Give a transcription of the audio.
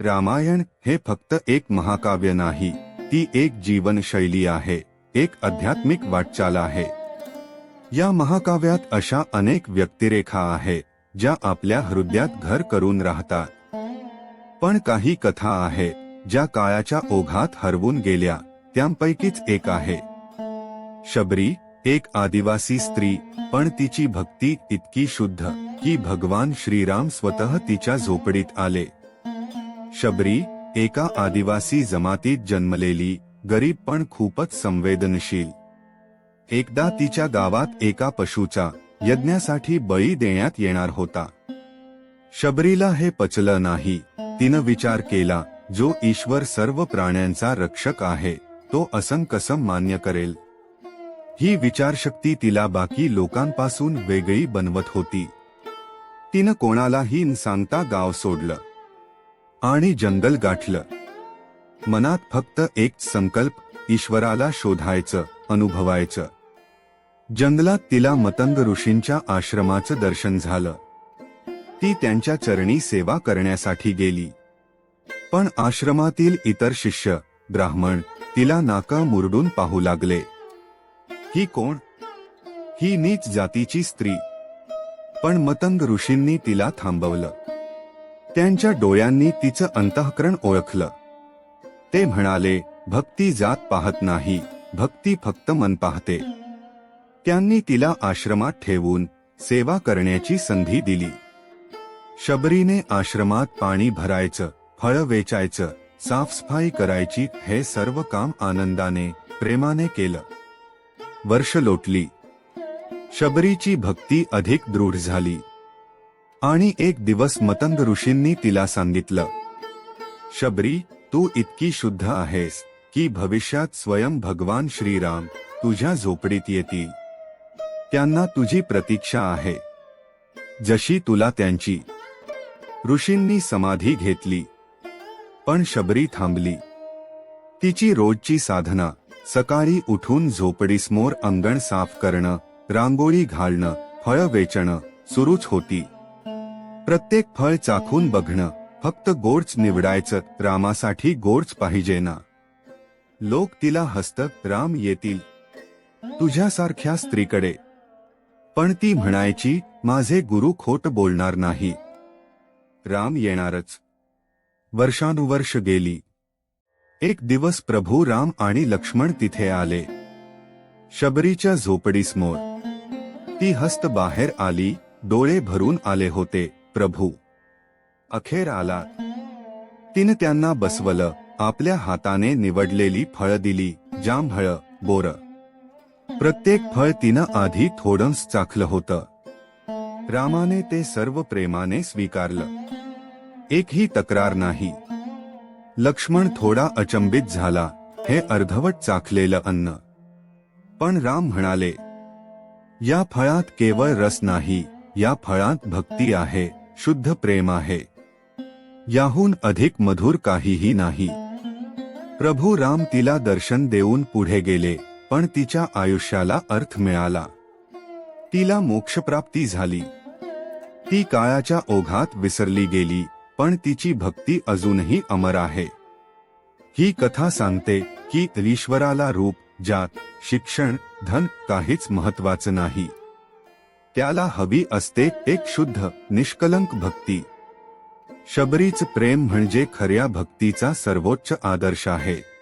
रामायण हे फक्त एक महाकाव्य नाही ती एक जीवनशैली आहे एक आध्यात्मिक वाटचाल आहे. या महाकाव्यात अशा अनेक व्यक्तिरेखा आहे ज्या आपल्या हृदयात घर करून राहतात. पण काही कथा आहे ज्या काळाच्या ओघात हरवून गेल्या त्यांपैकीच एक आहे. शबरी एक आदिवासी स्त्री पण तिची भक्ती इतकी शुद्ध की भगवान श्रीराम स्वतः तिच्या झोपडीत आले. शबरी एका आदिवासी जमातीत जन्मलेली गरीब पण खूपच संवेदनशील. एकदा तिच्या गावात एका पशुचा यज्ञासाठी बळी देण्यात येणार होता. शबरीला हे पचलं नाही. तिनं विचार केला जो ईश्वर सर्व प्राण्यांचा रक्षक आहे तो असंकसम मान्य करेल ही विचारशक्ती तिला बाकी लोकांपासून वेगळी बनवत होती. तिनं कोणालाही न सांगता गाव सोडलं. आणि जंगल गाठलं. मनात फक्त एक संकल्प ईश्वराला शोधायचं अनुभवायचं. जंगलात तिला मतंग ऋषींच्या आश्रमाचं दर्शन झालं. ती त्यांच्या चरणी सेवा करण्यासाठी गेली. पण आश्रमातील इतर शिष्य ब्राह्मण तिला नाका मुरडून पाहू लागले. ही कोण? ही नीच जातीची स्त्री. पण मतंग ऋषींनी तिला थांबवलं. त्यांच्या डोळ्यांनी तिचं अंतःकरण ओळखलं. ते म्हणाले भक्ती जात पाहत नाही भक्ती फक्त मन पाहते. त्यांनी तिला आश्रमात ठेवून सेवा करण्याची संधी दिली. शबरीने आश्रमात पाणी भरायचं फळं वेचायचं साफसफाई करायची हे सर्व काम आनंदाने प्रेमाने केलं. वर्ष लोटली. शबरीची भक्ती अधिक दृढ झाली. आणि एक दिवस मतंग ऋषींनी तिला सांगितलं शबरी तू इतकी शुद्ध आहेस की भविष्यात स्वयं भगवान श्रीराम तुझ्या झोपडीत येतील. त्यांना तुझी प्रतीक्षा आहे. जशी तुला त्यांची. ऋषींनी समाधी घेतली. पण शबरी थांबली. तिची रोजची साधना सकाळी उठून झोपडीसमोर अंगण साफ करणं रांगोळी घालणं फळं वेचणं सुरूच होती. प्रत्येक फळ चाखून बघणं फक्त गोडच निवडायचं रामासाठी गोडच पाहिजे ना. लोक तिला हसत राम येतील. तुझ्यासारख्या स्त्रीकडे. पण ती म्हणायची माझे गुरु खोट बोलणार नाही. राम येणारच. वर्षानुवर्ष गेली. एक दिवस प्रभू राम आणि लक्ष्मण तिथे आले. शबरीच्या झोपडीसमोर. ती हस्त बाहेर आली डोळे भरून आले होते. प्रभू. अखेर आला. तिनं त्यांना बसवलं आपल्या हाताने निवडलेली फळं दिली जांभळ बोर. प्रत्येक फळ तिनं आधी थोडंच चाखलं होतं. रामाने ते सर्व प्रेमाने स्वीकारलं. एकही तक्रार नाही. लक्ष्मण थोडा अचंबित झाला हे अर्धवट चाखलेलं अन्न. पण राम म्हणाले या फळात केवळ रस नाही या फळात भक्ती आहे. शुद्ध प्रेम आहे. याहून अधिक मधुर काहीही नाही. प्रभू राम तिला दर्शन देऊन पुढे गेले पण तिच्या आयुष्याला अर्थ मिळाला. तिला मोक्षप्राप्ती झाली. ती काळाच्या ओघात विसरली गेली पण तिची भक्ती अजूनही अमर आहे. ही कथा सांगते की ईश्वराला रूप जात शिक्षण धन काहीच महत्वाचं नाही. त्याला हवी असते एक शुद्ध निष्कलंक भक्ती. शबरीच प्रेम म्हणजे खऱ्या भक्तीचा सर्वोच्च आदर्श आहे.